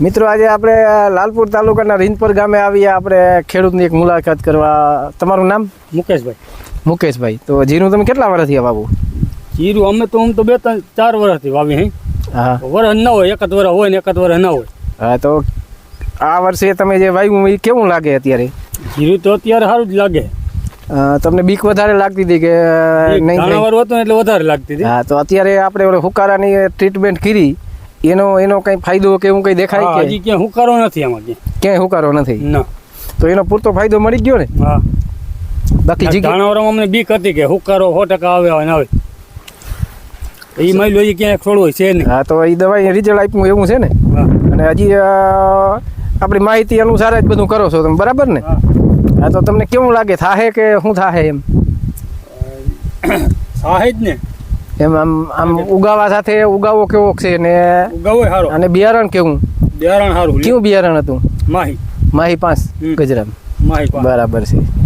મિત્રો આજે આપણે લાલપુર તાલુકાના રિંદપર ગામે આવીએ. આપણે ખેડૂતની એક મુલાકાત કરવા. તમારું નામ? મુકેશભાઈ. મુકેશભાઈ. તો જીરું તમે કેટલા વર્ષથી વાવો? જીરું અમે તો આમ તો બે ત્રણ ચાર વર્ષથી વાવી હે. હા. વરસ ના હોય એકાદ વરસ હોય ને એકાદ વરસ ના હોય. હા તો આ વર્ષે તમે જે વાવ્યું એ કેવું લાગે અત્યારે? જીરું તો અત્યારે સારું જ લાગે. તમને બીક વધારે લાગતી હતી કે નહીં એટલે વધારે લાગતી હતી. હા તો અત્યારે આપણે હુકારાની ટ્રીટમેન્ટ કરી એનો એનો કંઈ ફાયદો કે એવું કંઈ દેખાય કે? હજી ક્યાં હુકારો નથી આમાં ક્યાંય. ક્યાંય હુકારો નથી? ના. તો એનો પૂરતો ફાયદો મળી ગયો ને? હા. બાકી દાણાવાળામાં અમને બીક હતી કે હુકારો સો ટકા આવે આવે. આવે એ માઇલ હજી ક્યાંય હોય છે ને હા તો એ દવાઈ રિઝલ્ટ આપ્યું એવું છે ને? અને હજી આપણી માહિતી અનુસાર જ બધું કરો છો તમે બરાબર ને? હા. હા તો તમને કેવું લાગે થાહે કે શું થાહે એમ? થાહે જ ને. એમ આમ આમ ઉગાવા સાથે ઉગાવો કેવો છે ને ઉગાવો સારો અને બિયારણ કેવું? બિયારણ સારું. કેવું બિયારણ હતું? માહી. માહી પાંચ. ગજરામ. માહી બરાબર છે.